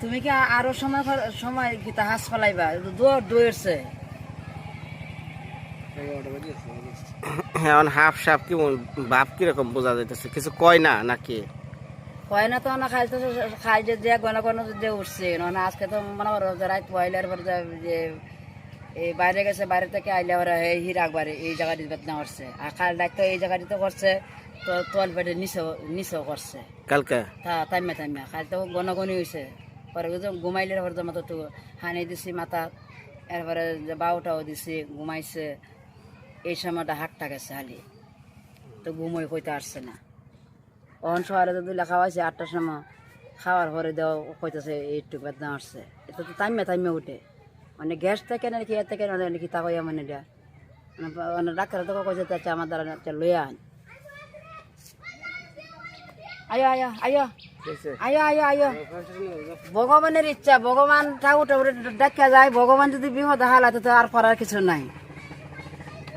তুমি কি আরও সময় সময় কি তা হাস ফলাইবা দৌড় দৌড়ছে হ্যাঁ হাফ সাপ কি বাপ কীরকম বোঝা যাইতেছে? কিছু কয় না নাকি? হয় না তো না খাইতে খাই যে যে গণ গণ যে উঠছে। না আজকে তো মনে করো যে রাত পয়লার পর যে এই বাইরে গেছে বাইরে থেকে আইলে ওরা এই হিরাক বাড়ি এই জায়গাটি বেদনা করছে। আর খাল ডাক তো এই জায়গাটিতে করছে তো তোল পেটে নিচেও নিচেও করছে। কালকে? তা তাইমা তাইমা। খালি তো গণগণি হয়েছে পরে ঘুমাইলে পরে তো মাথা হানি দিছি মাথা, এরপরে যে বাউটাও দিছি, ঘুমাইছে, এই সময়টা হাটটা গেছে হালি তো ঘুমোই কইতে আসছে না। অহন শহরে তো দুলা খাওয়াইছে, আটটার সময় খাওয়ার পরে দেওয়া কইতেছে, এইটুকু বেদনা আসছে। এটা তো তাইমে তাইমে উঠে। মানে গ্যাস থেকে নাকি এর থেকে নাকি তা কইয়া মানে এটা। মানে ডাক্তার তো কইছে আচ্ছা আমার দ্বারা আচ্ছা লইয়া আন। আয় আয় আয়। আয় আয় আয়। ভগবানের ইচ্ছা, ভগবান ঠাকুর দেখা যায়, ভগবান যদি বিপদ হালাতে তো আর করার কিছু নাই।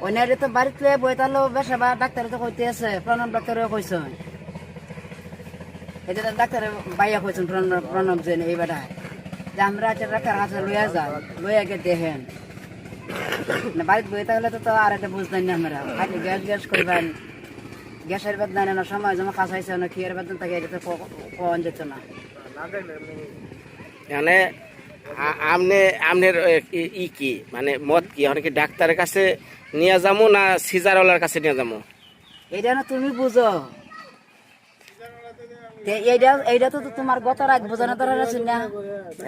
অন্যারে তো বাড়িতে বই তাহলে বেসা বা ডাক্তারে তো কইতে আছে, প্রণব ডাক্তারে কইছে। এটা ডাক্তারে বাইয়া কইছেন প্রণব প্রণব যেন এই বেটা। যে আমরা ডাক্তার কাছে লইয়া যাও লইয়া গে দেখেন। বাড়িতে বই তাহলে তো আর একটা বুঝতেন না আমরা। গ্যাস গ্যাস করবেন। গ্যাসের বেদনা না সময় জমা কাজ হয়েছে না কিয়ের বেদনা থাকে এটা তো ক- যেত না। মানে আ- আমনে আমনের ই- কি? মানে মত কি? অনেকে ডাক্তারের কাছে নিয়ে যাব না সিজারওয়ালার কাছে নিয়ে যাব এটা না তুমি বুঝো। এইটা এইটা তো তোমার গত রাত বোঝানো তোর আছে না।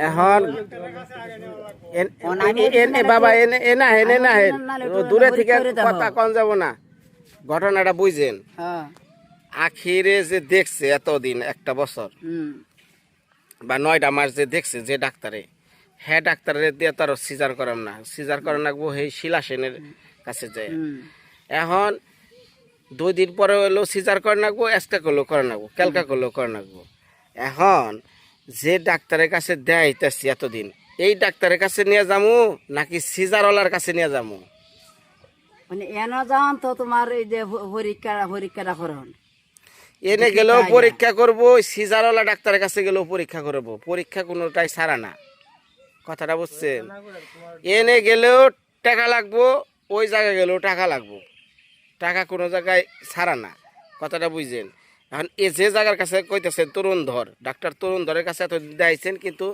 এখন এন- বাবা এনে এনা হেন এনা হেন। দূরে থেকে কথা কন যাব না। ঘটনাটা বুঝেন? হ্যাঁ। আখিরে যে দেখছে এতদিন একটা বছর বা নয়টা মাস যে দেখছে যে ডাক্তারে হ্যাঁ ডাক্তারের দিয়ে তার সিজার করাম না। সিজার করা লাগবো সেই শিলা সেনের কাছে যায়। এখন দুই দিন পরে হলো সিজার করে রাখব এক্সট্রা করলেও করে রাখব ক্যালকা করলেও করে রাখব এখন যে ডাক্তারের কাছে দেয় এতদিন এই ডাক্তারের কাছে নিয়ে যাব নাকি সিজারওয়ালার কাছে নিয়ে যাব মানে এন যান তো তোমার এই যে পরীক্ষা পরীক্ষাটা করন এনে গেলেও পরীক্ষা করব সিজারওয়ালা ডাক্তারের কাছে গেলেও পরীক্ষা করব। পরীক্ষা কোনোটাই সারা না। কথাটা বুঝছেন? এনে গেলেও টাকা লাগবো ওই জায়গায় গেলেও টাকা লাগবো। টাকা কোনো জায়গায় ছাড়া না। কথাটা বুঝছেন? এখন এ যে জায়গার কাছে কইতেছেন তরুণ ধর ডাক্তার তরুণ ধরের কাছে এত দেখাইছেন কিন্তু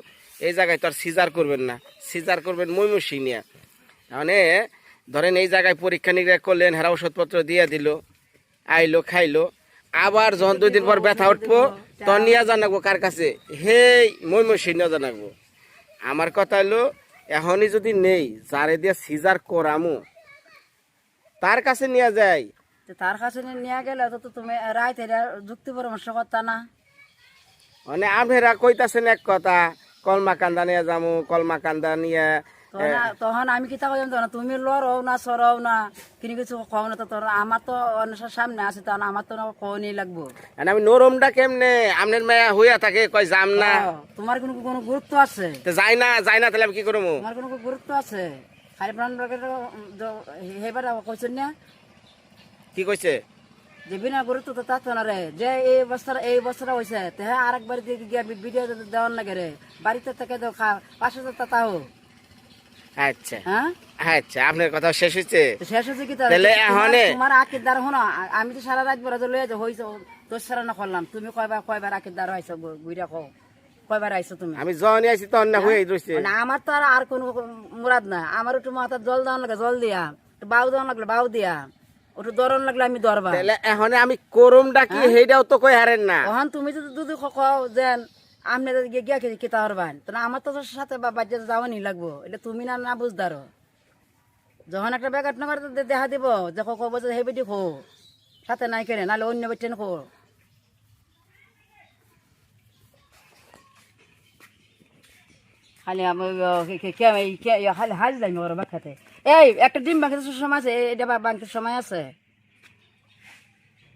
এই জায়গায় তো আর সিজার করবেন না। সিজার করবেন ময়মনসিং নিয়ে মানে ধরেন এই জায়গায় পরীক্ষা নিরীক্ষা করলেন হেরা ওষুধপত্র দিয়ে দিল আইলো খাইলো আবার যখন দুই দিন পর ব্যথা উঠবো তখন নিয়ে জানাব কার কাছে? হেই ময়মনসিং নিয়ে জানাব। আমার কথা হলো এখনই যদি নেই যারে দিয়ে সিজার করামু তার কাছে নিয়ে যাই। তো তার কাছে নিয়ে গেলে তো তুমি এটা যুক্তি পরামর্শ করতা না। মানে আপনারা কইতাছেন এক কথা কলমা কান্দা নিয়ে যামু কলমা কান্দা নিয়ে তখন তখন আমি কি থাকো জানতো না তুমি লড়ও না সরাও না কিন্তু কিছু খাও না তো তোর আমার তো অন্যের সামনে আছে তখন আমার তো কওনি লাগবো। আমি নরমটা কেমনে আপনার মেয়া হইয়া থাকে কয় যাম না। ও, তোমার কোনো কোনো গুরুত্ব আছে? যাই না যাই না তাহলে আমি কি করব তোমার কোনো গুরুত্ব আছে? খালি প্রাণ হেবার কইছেন না? কি কইছে? যে বিনা গুরুত্ব তো তাতো না রে। যে এই বছর এই বছর হয়েছে তে হ্যাঁ আর একবার দিয়ে গিয়া ভিডিও দেওয়ার লাগে রে। বাড়িতে থেকে তো পাশে তো তাতাও আচ্ছা। হ্যাঁ? আচ্ছা আপনার কথা শেষ হয়েছে? শেষ হচ্ছে কি তাহলে? তাহলে তোমার- আকির দ্বার হনো আমি তো সারা রাত বড় লয়ে যাও হইছো তোর সারা না করলাম। তুমি কয়বার কয়বার আকির দ্বার হইছো বুইরা কও? কয়বার আইছো তুমি? আমি আইছি হয়ে? রয়েছে মানে আমার তো আর আর কোনো মুরাদ না আমার একটু মাথা জল দেওয়ান লাগে জল দিয়া। একটু বাউ দেওয়ান লাগলে বাউ দিয়া। একটু দরন লাগলে আমি দরবা তাহলে এখন আমি করমটা কি সেইটাও তো কই হারেন না। ওখান তুমি যদি দুধ খাও দেন। আপনি গিয়ে গিয়া খেতে খেতে পারবেন। তো আমার তো সাথে বাচ্চা যাওয়ানি লাগবো। এটা তুমি না না বুঝদারো। যখন একটা ব্যাগ আপনার দেখা দিব, যে কব যে হে বেটি খো। সাথে নাই কেনে নাহলে অন্য বেটেন খো। খালি আমি খালি হাজ যাই ওর বাখাতে এই, একটা ডিম বাঁকতে সময় আছে এটা বাঁকতে সময় আছে।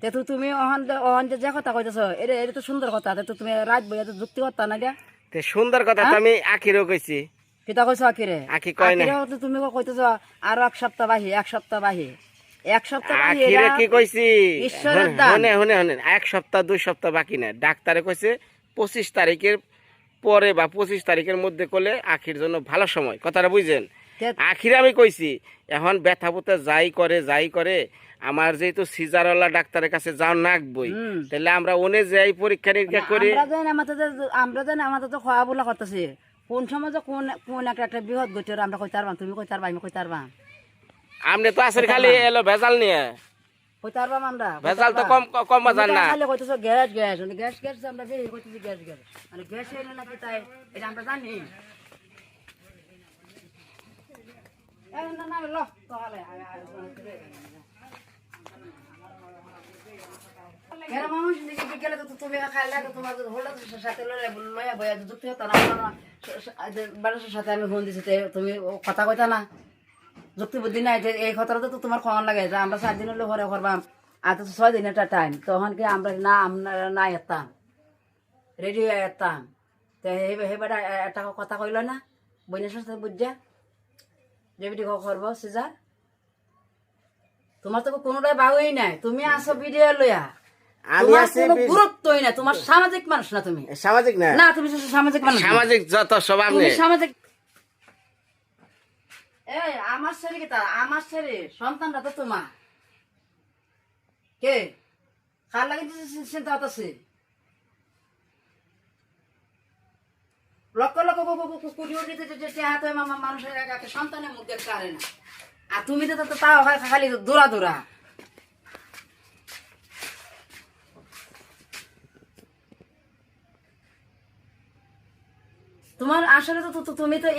তে তো তুমি অহন অহন যে কথা কইতেছ এটা এটা তো সুন্দর কথা তে তো তুমি রাত বইয়া তো যুক্তি করতা না তে সুন্দর কথা তো আমি আখিরও কইছি। কিতা কইছ আখিরে? আখি কয় না। আখিরেও তো তুমি কইতেছ আর এক সপ্তাহ বাহি এক সপ্তাহ বাহি। এক সপ্তাহ বাহি আখিরে কি কইছি? ঈশ্বরের দান। হনে হনে হনে এক সপ্তাহ দুই সপ্তাহ বাকি না ডাক্তারে কইছে পঁচিশ তারিখের পরে বা পঁচিশ তারিখের মধ্যে করলে আখির জন্য ভালো সময়। কথাটা বুঝছেন? তে- আখিরে আমি কইছি এখন ব্যথা বুথা যাই করে যাই করে আমার যেহেতু সিজারওয়ালা ডাক্তারের কাছে যাও নাকবই। তাহলে আমরা ওনে যাই পরীক্ষা নিরীক্ষা করি। আমরা জানি আমাদের তো খাওয়া বলা করতেছি কোন সময় যে কোন কোন একটা একটা বৃহৎ গোচর আমরা কইতে পারবাম তুমি কইতে পারবা আমি কইতে পারবাম আপনি তো আসলে খালি এলো ভেজাল নিয়ে। কইতে পারবাম আমরা ভেজাল তো কম কম বাজার না। খালি কইতেছো গ্যাস গ্যাস মানে গ্যাস গ্যাস আমরা কইতেছি গ্যাস গ্যাস। মানে গ্যাস এলে নাকি তাই এটা আমরা জানি। না, না, ল, তাহলে, তো তুমি খাইলে তো তোমার হোল্ডার সাথে লয়ে লয়ে বয়া যুক্তি হতো না বারোশোর সাথে আমি ফোন দিছি তুমি কথা কইতা না। যুক্তি বুদ্ধি নাই এই কথাটা তো তোমার খাওয়ান লাগে যে আমরা সাত দিন হলে ঘরে করবাম, আর তো ছয় একটা টাইম তখন কি আমরা না আমরা না এতাম রেডি হয়ে এতাম তো একটা কথা কইল না? বইনের সাথে বুঝছা যে বিটি করব, সিজার? তোমার তো কোনোটাই বাহুই নাই। তুমি আসো ভিডিও লইয়া। গুরুত্বই না তোমার সামাজিক মানুষ না তুমি। সামাজিক না? না তুমি সামাজিক মানুষ সামাজিক যত সব আপনি। সামাজিক এই আমার ছেলে তা? আমার ছেলে সন্তানটা তো তোমার। কে? লাগে চিন্তা হতেছে লক্ষ লক্ষ কোটি কোটি মানুষের সন্তানের মুখ দেখতে পারে না আর তুমি তো তো তাও খালি দূরা দূরা। তোমার আসলে তো তুমি তো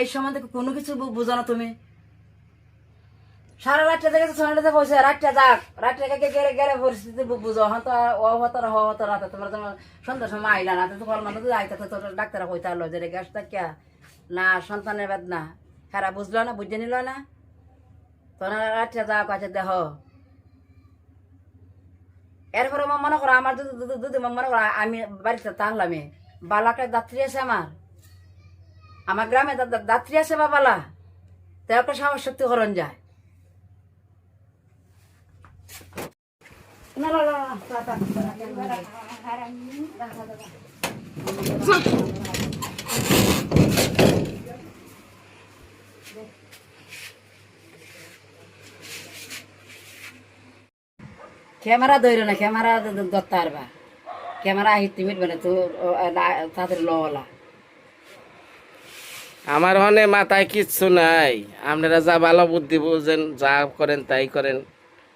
এই সম্বন্ধে কোনো কিছু বুঝো না তুমি। সারা রাতটা দেখে সোনাটাতে বসে, রাতটা যাক। রাতটা গেলে গেলে গেলে পরিস্থিতি বুঝো। হতো হ হতো রাতে তোমার তোমার সন্ধ্যার সময় আইলা না তো কল মানে তো আইতা তো তোর ডাক্তার কইতে আলো যে গ্যাসটা কে না, সন্তানের বাদ না খারাপ বুঝলো না, বুঝে নিল না। তোরা রাতটা যাক আছে দেহ এরপরে মনে করো, আমার যদি মনে করো, আমি বাড়িতে তাহলামে বালাকে দাত্রী আছে আমার আমার গ্রামে দাত্রী আছে বা বালা একটা সাহস শক্তি করণ যায় ক্যামেরা ধরো না ক্যামেরা ধরতে পারবা ক্যামেরা আহিতে মিটবে না তো তাদের লওয়ালা। আমার হনে মাথায় কিচ্ছু নাই। আপনারা যা ভালো বুদ্ধি বুঝেন যা করেন তাই করেন।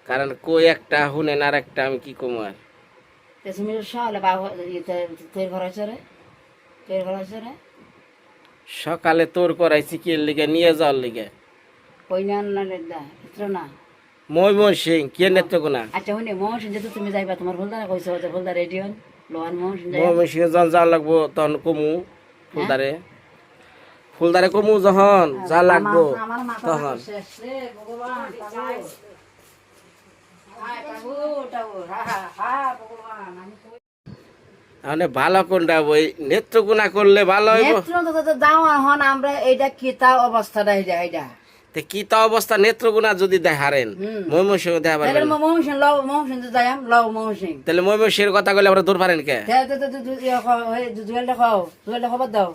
কারণ কই একটা শুনেন আর একটা আমি কি কম আর? সকালে তৈরি করাইছি কি লিগে? নিয়ে যাওয়ার লিগে। মই মই সিং কে নেত্রকোনা আচ্ছা শুনি মোহন যেহেতু তুমি যাইবা তোমার ফুলদারা কইছো যে ফুলদার রেডিও সিং যখন যা লাগবো তখন কমু ফুলদারে। ফুলদারে কমু যখন যা লাগবো তখন। মানে ভালো কোনটা বই? নেত্রকোনা করলে ভালো হইব। নেত্র তো যাও হন আমরা এইটা কি তা অবস্থাটা এইটা এইটা। তে কি তা অবস্থা? নেত্রকোনা যদি দেখারেন দেখা পারবেন লও যাইম লও তাহলে কথা কইলে আমরা দূর পারেন কে? জুয়েলটা খাও জুয়েলটা খবর দাও।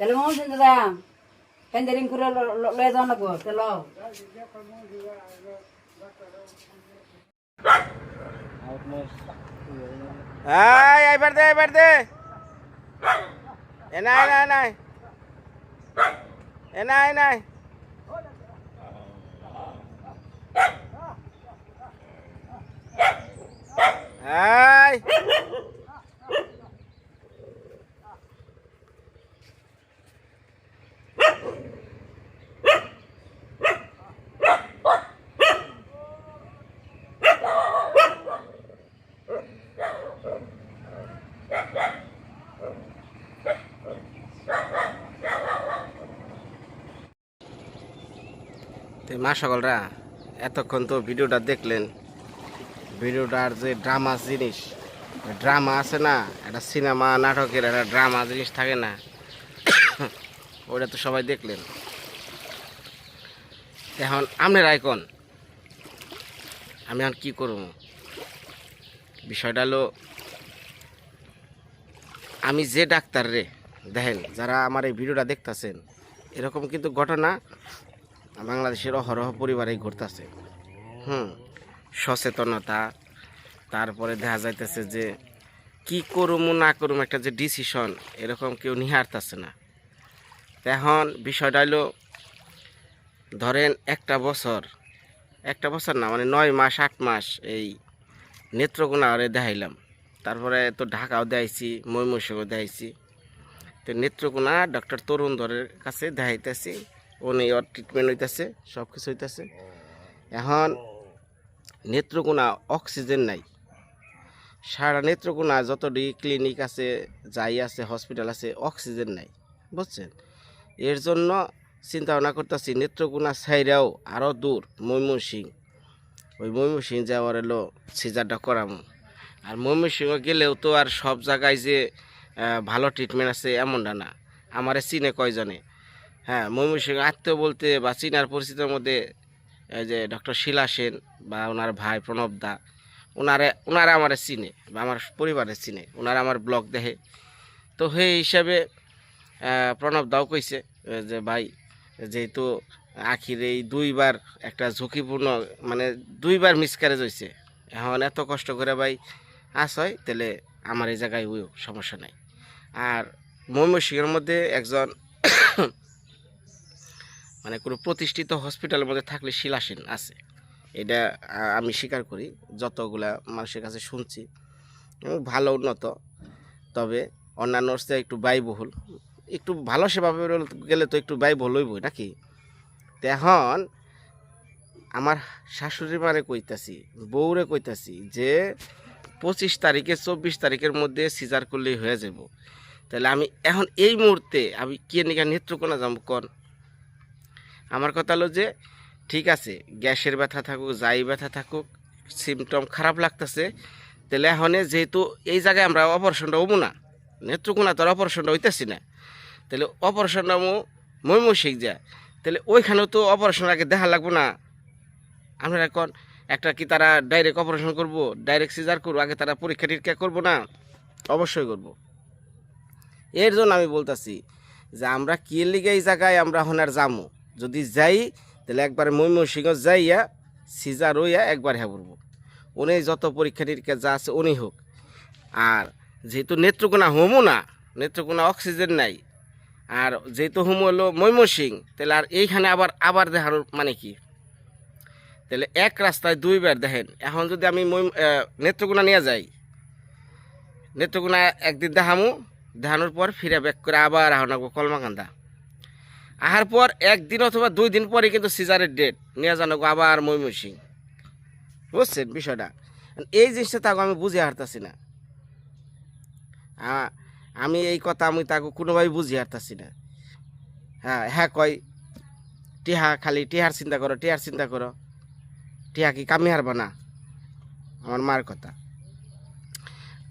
তাহলে মোহন সিং যাইম প্যান্ডারিং করে লয়ে যাও না গো লও। এই এবার দে এবার দে। এ নাই নাই নাই। এ নাই নাই এই তো মা সকলরা, এতক্ষণ তো ভিডিওটা দেখলেন। ভিডিওটার যে ড্রামা জিনিস ড্রামা আছে না, একটা সিনেমা, নাটকের একটা ড্রামা জিনিস থাকে না ওটা তো সবাই দেখলেন। এখন আপনার আইকন আমি এখন কি করব? বিষয়টা হলো, আমি যে ডাক্তার রে, দেখেন, যারা আমার এই ভিডিওটা দেখতাছেন, এরকম কিন্তু ঘটনা বাংলাদেশের অহরহ পরিবারেই ঘটতেছে। হুম, সচেতনতা, তারপরে দেখা যাইতেছে যে কি করুম না করুম একটা যে ডিসিশন এরকম কেউ নিহারতেছে না। এখন বিষয়টা হলো ধরেন একটা বছর একটা বছর না মানে নয় মাস, আট মাস এই নেত্রকোনা আরে দেখাইলাম। তারপরে তো ঢাকাও দেখাইছি ময়মনসিংহও দেখাইছি। তো নেত্রকোনা ডক্টর তরুণ ধরের কাছে দেখাইতেছি। উনি ওর ট্রিটমেন্ট হইতেছে সব কিছু হইতেছে। এখন নেত্রকোনা অক্সিজেন নাই। সারা নেত্রকোনা যতটি ক্লিনিক আছে, যাই আছে হসপিটাল আছে, অক্সিজেন নাই, বুঝছেন? এর জন্য চিন্তা ভাবনা করতেছি, নেত্রকোনা সাইরাও আরও দূর, ময়মনসিং। ওই ময়মনসিং যাওয়ার এলো সিজারটা করামো। আর ময়মনসিংহ গেলেও তো আর সব জায়গায় যে ভালো ট্রিটমেন্ট আছে, এমনটা না। আমারে চিনে কয়জনে। হ্যাঁ ময়মনসিংহ আত্মীয় বলতে বা চিনার পরিচিতির মধ্যে যে ডক্টর শিলা সেন বা ওনার ভাই প্রণব দা, ওনারে, ওনারা আমার চিনে বা আমার পরিবারের চিনে, ওনারা আমার ব্লগ দেখে। তো সেই হিসাবে প্রণব দাও কইছে যে ভাই, যেহেতু আখির এই দুইবার একটা ঝুঁকিপূর্ণ মানে দুইবার মিসক্যারেজ হয়েছে এখন এত কষ্ট করে ভাই হয়, তাহলে আমার এই জায়গায় ওই সমস্যা নাই। আর ময়মনসিংহের মধ্যে একজন মানে কোনো প্রতিষ্ঠিত হসপিটালের মধ্যে থাকলে শিলাসীন আছে। এটা আমি স্বীকার করি, যতগুলা মানুষের কাছে শুনছি। ভালো, উন্নত। তবে অন্যান্য চেয়ে একটু ব্যয়বহুল। একটু ভালো পেতে গেলে তো একটু ব্যয়বহুল হইবই নাকি? তো এখন আমার শাশুড়ি মারে কইতাছি, বউরে কইতাছি যে পঁচিশ তারিখে, চব্বিশ তারিখের মধ্যে সিজার করলেই হয়ে যাব তাহলে আমি এখন এই মুহূর্তে আমি কে নিকা নেত্রকোনা যাব কন? আমার কথা হলো যে, ঠিক আছে, গ্যাসের ব্যথা থাকুক, যাই ব্যথা থাকুক সিমটম খারাপ লাগতেছে, তাহলে এখন যেহেতু এই জায়গায় আমরা অপারেশনটা হব না নেত্রকোনা তোর অপারেশনটা হইতেছি না, তাহলে অপারেশনটা মো ময়মনসিং যায়, তাহলে ওইখানেও তো অপারেশন আগে দেখা লাগবো না। আমরা এখন একটা কি তারা ডাইরেক্ট অপারেশন করব ডাইরেক্ট সিজার করব, আগে তারা পরীক্ষা নিরীক্ষা করব না, অবশ্যই করব। এর জন্য আমি বলতাছি যে, আমরা কি লিগে এই জায়গায় আমরা এখন আর যামো যদি যাই, তাহলে একবার ময়মনসিংহ যাইয়া সিজার হইয়া একবার হ্যাঁ করব উনি যত পরীক্ষা নিরীক্ষা যা আছে উনি হোক। আর যেহেতু নেত্রকোনা হোমও না, নেত্রকোনা অক্সিজেন নাই, আর যেহেতু হোম হলো ময়মনসিং তাহলে আর এইখানে আবার আবার দেখানোর মানে কি? তাহলে এক রাস্তায় দুইবার দেখেন, এখন যদি আমি নেত্রকোনা নিয়ে যাই, নেত্রকোনা একদিন দেখামু, দেখানোর পর ফিরে ব্যাক করে আবার আহনাগো কলমাকান্দা। আহার পর একদিন অথবা দুই দিন পরে কিন্তু সিজারের ডেট নিয়ে জানো আবার ময়মনসিং বুঝছেন বিষয়টা? এই জিনিসটা তাকে আমি বুঝে হারতাছি না। আমি এই কথা আমি তাকে কোনোভাবে বুঝিয়ে হারতাছি না। হ্যাঁ হ্যাঁ কয়, টিহা খালি, টিহার চিন্তা করো, টিহার চিন্তা করো। টিহা কি কামি হারবা না? আমার মার কথা।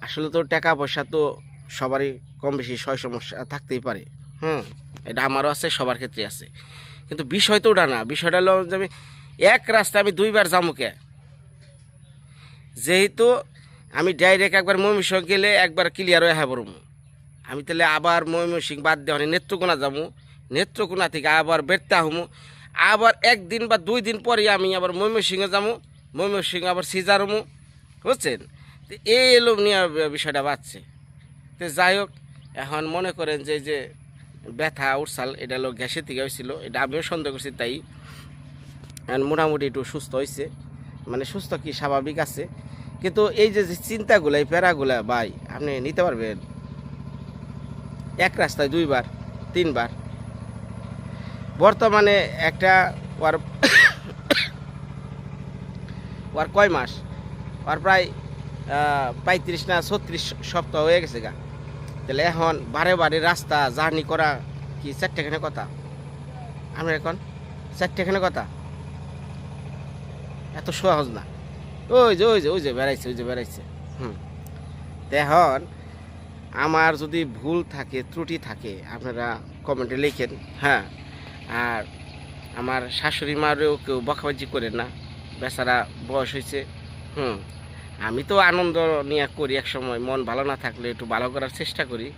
আসলে তো টাকা পয়সা তো সবারই কম বেশি সয় সমস্যা থাকতেই পারে। হুম। এটা আমারও আছে, সবার ক্ষেত্রে আছে। কিন্তু বিষয় তো ওটা না, বিষয়টা হলো আমি এক রাস্তায় আমি দুইবার যামুকে যেহেতু আমি ডাইরেক্ট একবার ময়মনসিংহ গেলে একবার ক্লিয়ার হয়ে হ্যাঁ আমি তাহলে আবার ময়মনসিং বাদ দেওয়া নেত্রকোনা যাব। নেত্রকোনা থেকে আবার বেরতে হমু আবার একদিন বা দুই দিন পরে আমি আবার ময়মনসিংহে যাব। ময়মনসিংহ আবার সিজার হমু বুঝছেন? এই এলো নিয়ে বিষয়টা বাড়ছে। তো যাই হোক, এখন মনে করেন যে যে ব্যথা উঠসাল এটা হলো গ্যাসের থেকে হয়েছিল। এটা আমিও সন্দেহ করছি, তাই মোটামুটি একটু সুস্থ হয়েছে। মানে সুস্থ কি স্বাভাবিক আছে। কিন্তু এই যে চিন্তাগুলো, এই প্যারাগুলা, ভাই, আপনি নিতে পারবেন। এক রাস্তায় দুইবার, তিনবার। বর্তমানে একটা ওর ওর কয় মাস? ওর প্রায় পঁয়ত্রিশ না ছত্রিশ সপ্তাহ হয়ে গেছে গা। তাহলে এখন বারে বারে রাস্তা জার্নি করা কি চারটেখানে কথা? আমরা এখন চারটেখানে কথা। এত সহজ না। ওই যে ওই যে ওই যে বেড়াইছে, ওই যে বেড়াইছে। হুম। এখন আমার যদি ভুল থাকে, ত্রুটি থাকে, আপনারা কমেন্টে লিখেন হ্যাঁ। আর আমার শাশুড়ি মারেও কেউ বকাবাজি করেন না। বেচারা বয়স হয়েছে, হুম। আমি তো আনন্দ নিয়ে করি এক সময়, মন ভালো না থাকলে একটু ভালো করার চেষ্টা করি।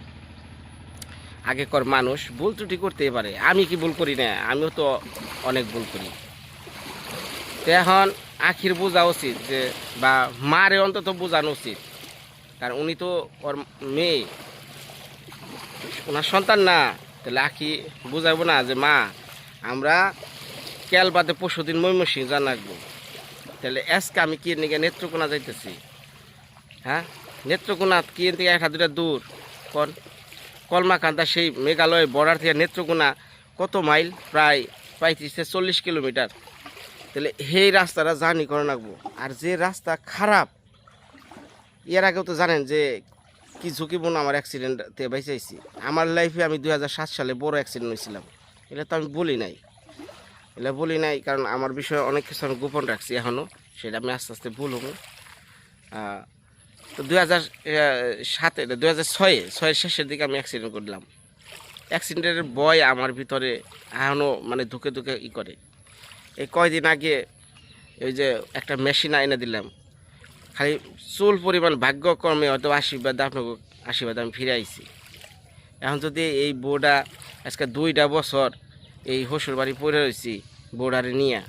আগেকর মানুষ ভুল ত্রুটি করতেই পারে। আমি কি ভুল করি না? আমিও তো অনেক ভুল করি। তো এখন আখির বোঝা উচিত যে, বা মারে অন্তত বোঝানো উচিত। কারণ উনি তো ওর মেয়ে। ওনার সন্তান না। তাহলে আখি বুঝাবো না যে, মা, আমরা কেল বাদে পরশু দিন ময়মসিং জানাকবো তাহলে আজকে আমি কি নিকে নেত্রকোনা যাইতেছি? হ্যাঁ? নেত্রকোনা কি থেকে এক দুটা দূর? কোন? কলমাকান্দা সেই মেঘালয় বর্ডার থেকে নেত্রকোনা কত মাইল? প্রায় পঁয়ত্রিশ থেকে চল্লিশ কিলোমিটার। তাহলে সেই রাস্তাটা জার্নি করে রাখব আর যে রাস্তা খারাপ, এর আগেও তো জানেন যে কি ঝুঁকিপূর্ণ আমার অ্যাক্সিডেন্টে বেঁচেছি আমার লাইফে আমি দু হাজার সাত সালে বড় অ্যাক্সিডেন্ট হয়েছিলাম। এটা তো আমি বলি নাই। এটা বলি নাই, কারণ আমার বিষয়ে অনেক কিছু আমি গোপন রাখছি এখনও সেটা আমি আস্তে আস্তে ভুলবো তো দুই হাজার সাতে দুই হাজার ছয়ে, ছয়ের শেষের দিকে আমি অ্যাক্সিডেন্ট করলাম। অ্যাক্সিডেন্টের বয় আমার ভিতরে এখনও মানে ধুকে ধুকে ই করে। এই কয়দিন আগে ওই যে একটা মেশিন এনে দিলাম, খালি চুল পরিমাণ ভাগ্যক্রমে হয়তো আশীর্বাদ, আপনাকে আশীর্বাদ আমি ফিরে আইছি। এখন যদি এই বউটা আজকে দুইটা বছর এই হসুর বাড়ি পড়ে রয়েছি বউডারে নিয়ে।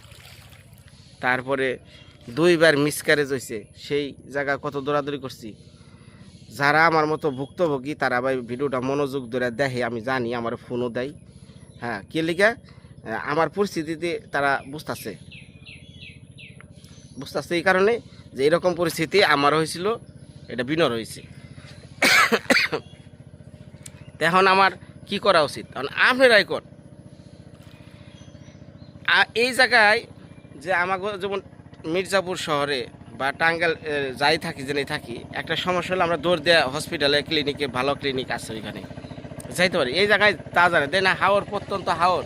তারপরে দুইবার মিসক্যারেজ হয়েছে সেই জায়গা কত দৌড়াদৌড়ি করছি। যারা আমার মতো ভুক্তভোগী, তারা ভাই ভিডিওটা মনোযোগ ধরে দেখে, আমি জানি, আমার ফোনও দেয়। হ্যাঁ কে লিখে আমার পরিস্থিতিতে তারা বুঝতেছে। বুঝতেছে এই কারণে যে এরকম পরিস্থিতি আমার হয়েছিল, এটা বিনর হয়েছে। তো এখন আমার কি করা উচিত? কারণ আপনারাই কর এই জায়গায় যে আমাকে যেমন মির্জাপুর শহরে বা টাঙ্গাল যাই থাকি জেনে থাকি, একটা সমস্যা হলে আমরা দৌড় দেওয়া হসপিটালে ক্লিনিকে ভালো ক্লিনিক আছে ওইখানে। যাইতে পারি। এই জায়গায় তা জানে দেয় না হাওর প্রত্যন্ত হাওর।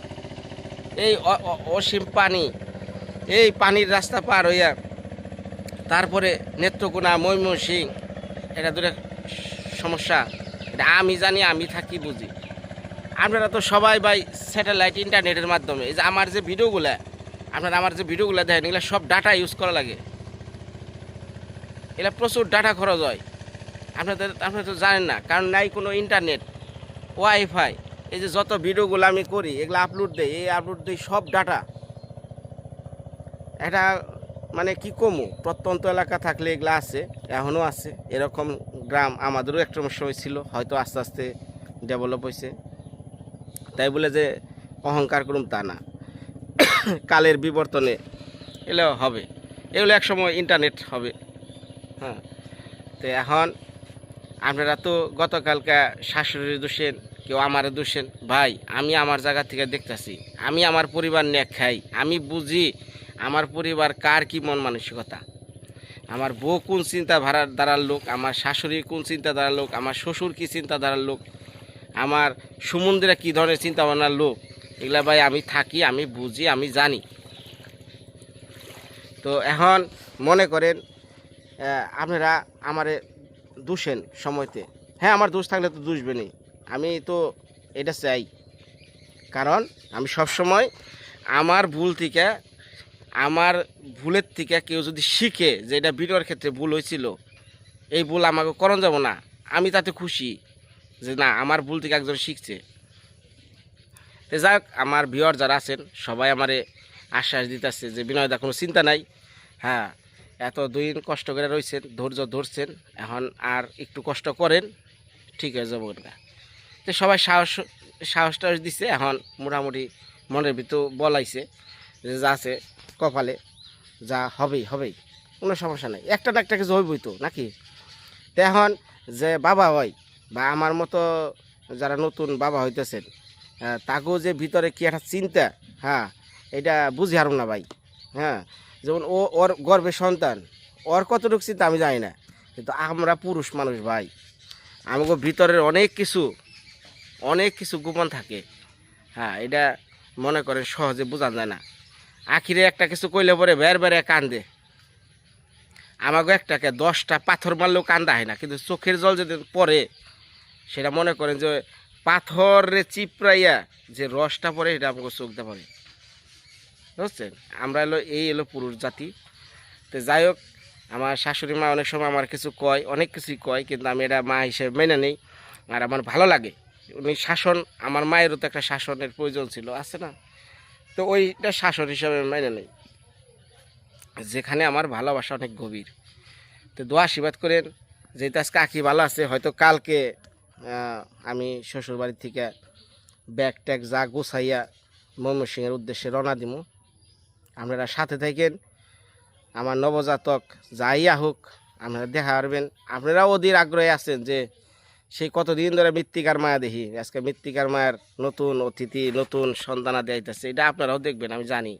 এই অসীম পানি, এই পানির রাস্তা পার হইয়া তারপরে নেত্রকোনা ময়মনসিং এটা দূরে সমস্যা। এটা আমি জানি, আমি থাকি, বুঝি। আপনারা তো সবাই ভাই স্যাটেলাইট ইন্টারনেটের মাধ্যমে, এই যে আমার যে ভিডিওগুলা, আপনারা আমার যে ভিডিওগুলো দেখেন, এগুলো সব ডাটা ইউজ করা লাগে। এগুলো প্রচুর ডাটা খরচ হয়। আপনাদের আপনারা তো জানেন না, কারণ নাই কোনো ইন্টারনেট ওয়াইফাই এই যে যত ভিডিওগুলো আমি করি, এগুলো আপলোড দেই, এই আপলোড দিই সব ডাটা এটা মানে কি কমু, প্রত্যন্ত এলাকা থাকলে এগুলো আছে এখনও আছে, এরকম গ্রাম আমাদেরও একটা সময় ছিল, হয়তো আস্তে আস্তে ডেভেলপ হয়েছে তাই বলে যে অহংকার করুম তা না। কালের বিবর্তনে এগুলো হবে। এগুলো একসময় ইন্টারনেট হবে। হ্যাঁ। তো এখন আপনারা তো গতকালকে শাশুড়ি দোষেন কেউ আমারে দোষেন ভাই, আমি আমার জায়গা থেকে দেখতেছি, আমি আমার পরিবার নিয়ে খাই, আমি বুঝি আমার পরিবার কার কি মন মানসিকতা। আমার বউ কোন চিন্তা ধারার দ্বারার লোক, আমার শাশুড়ি কোন চিন্তা ধারার লোক, আমার শ্বশুর কি চিন্তা ধারার লোক আমার সুমন্দিরা কী ধরনের চিন্তা ভাবনার লোক? এগুলা ভাই আমি থাকি, আমি বুঝি, আমি জানি। তো এখন মনে করেন আপনারা আমারে দোষেন সময়তে। হ্যাঁ আমার দোষ থাকলে তো দুষবেনই। আমি তো এটা চাই। কারণ আমি সব সময় আমার ভুল থেকে, আমার ভুলের থেকে কেউ যদি শিখে যে এটা ভিডিওর ক্ষেত্রে ভুল হয়েছিল, এই ভুল আমাকে করণ যাব না। আমি তাতে খুশি। যে না, আমার ভুল থেকে একজন শিখছে। তো যাই হোক, আমার ভিওর যারা আছেন, সবাই আমারে আশ্বাস দিতেছে যে বিনয়দা কোনো চিন্তা নাই। হ্যাঁ এত দুই দিন কষ্ট করে রয়েছেন ধৈর্য ধরছেন, এখন আর একটু কষ্ট করেন, ঠিক হয়ে যাব না। তো সবাই সাহস সাহস টাহস দিচ্ছে এখন মোটামুটি মনের ভিতর বলাইছে যে, যা আছে কপালে, যা হবেই হবেই, কোনো সমস্যা নেই। একটা না একটা কিছু হইবই তো, নাকি? তো এখন যে বাবা হয় বা আমার মতো যারা নতুন বাবা হইতেছেন হ্যাঁ, তাকেও যে ভিতরে কি একটা চিন্তা হ্যাঁ এটা বুঝি হারুম না ভাই হ্যাঁ যেমন ও ওর গর্বে সন্তান ওর কতটুকু চিন্তা আমি জানি না কিন্তু আমরা পুরুষ মানুষ ভাই আমাকে ভিতরের অনেক কিছু অনেক কিছু গোপন থাকে হ্যাঁ এটা মনে করেন সহজে বোঝা যায় না। আখিরে একটা কিছু কইলে পরে বের বেড়ে কান্দে। আমাকে একটাকে দশটা পাথর মারলেও কান্দা হয় না কিন্তু চোখের জল যদি পড়ে সেটা মনে করেন যে পাথরে চিপড়াইয়া যে রসটা পড়ে এটা আমাকে চোখ দা পড়ে। বুঝছেন? আমরা এলো এই এলো পুরুষ জাতি। তো যাই হোক, আমার শাশুড়ি মা অনেক সময় আমার কিছু কয়, অনেক কিছুই কয়, কিন্তু আমি এটা মা হিসেবে মেনে নেই। আর আমার ভালো লাগে। উনি শাসন, আমার মায়েরও তো একটা শাসনের প্রয়োজন ছিল, আছে না? তো ওইটা শাসন হিসাবে মেনে নেই। যেখানে আমার ভালোবাসা অনেক গভীর। তো দোয়া আশীর্বাদ করেন। যেহেতু আজকে আঁকি ভালো আছে, হয়তো কালকে আমি শ্বশুরবাড়ি থেকে ব্যাগ ট্যাগ যা গুছাইয়া ময়মনসিংহের উদ্দেশ্যে রওনা দিব আপনারা সাথে থাকেন, আমার নবজাতক যাইয়া হোক, আপনারা দেখা পারবেন আপনারাও অধীর আগ্রহে আছেন যে সেই কতদিন ধরে মৃত্তিকার মায়া দেখি, আজকে মৃত্তিকার মায়ের নতুন অতিথি, নতুন সন্তানা দেখাইতেছে এটা আপনারাও দেখবেন, আমি জানি।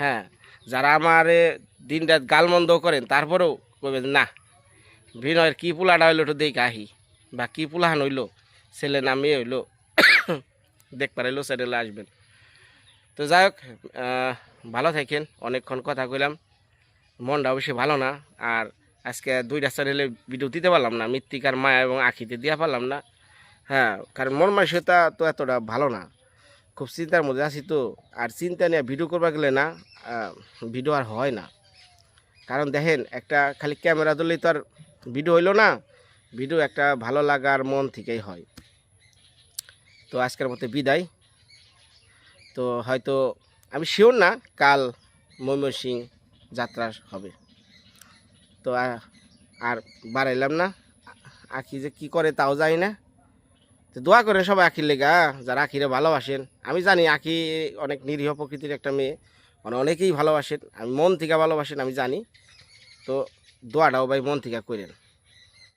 হ্যাঁ যারা আমার দিন রাত গালমন্দ করেন, তারপরেও কইবেন, না, বিনয়ের কী পোলাটা হইল একটু দেখে আহি। বা কী পোলাহান হইল, ছেলে না মেয়ে হইল দেখবার হইল চ্যানেলে আসবেন তো যাই হোক ভালো থাকেন, অনেকক্ষণ কথা কইলাম। মনটা অবশ্যই ভালো না, আর আজকে দুইটা চ্যানেলে ভিডিও দিতে পারলাম না মৃত্তিকার মায়া এবং আখিতে দিয়া পারলাম না। হ্যাঁ কারণ মন মানসিকতা তো এতটা ভালো না। খুব চিন্তার মধ্যে আছি তো, আর চিন্তা নিয়ে ভিডিও করবা গেলে না ভিডিও আর হয় না। কারণ দেখেন, একটা খালি ক্যামেরা ধরলেই তো আর ভিডিও হইল না। ভিডিও একটা ভালো লাগার মন থেকেই হয়। তো আজকের মতো বিদায়। তো হয়তো আমি শিওর না কাল ময়মনসিং যাত্রা হবে। তো আর- বাড়াইলাম না। আখি যে কি করে তাও জানি না। তো দোয়া করে সবাই আখির লেগা, যারা আখিরে ভালোবাসেন। আমি জানি আখি অনেক নিরীহ প্রকৃতির একটা মেয়ে। মানে অনেকেই ভালোবাসেন। আমি মন থেকে ভালোবাসেন, আমি জানি। তো দোয়াটাও ভাই মন থেকে করেন।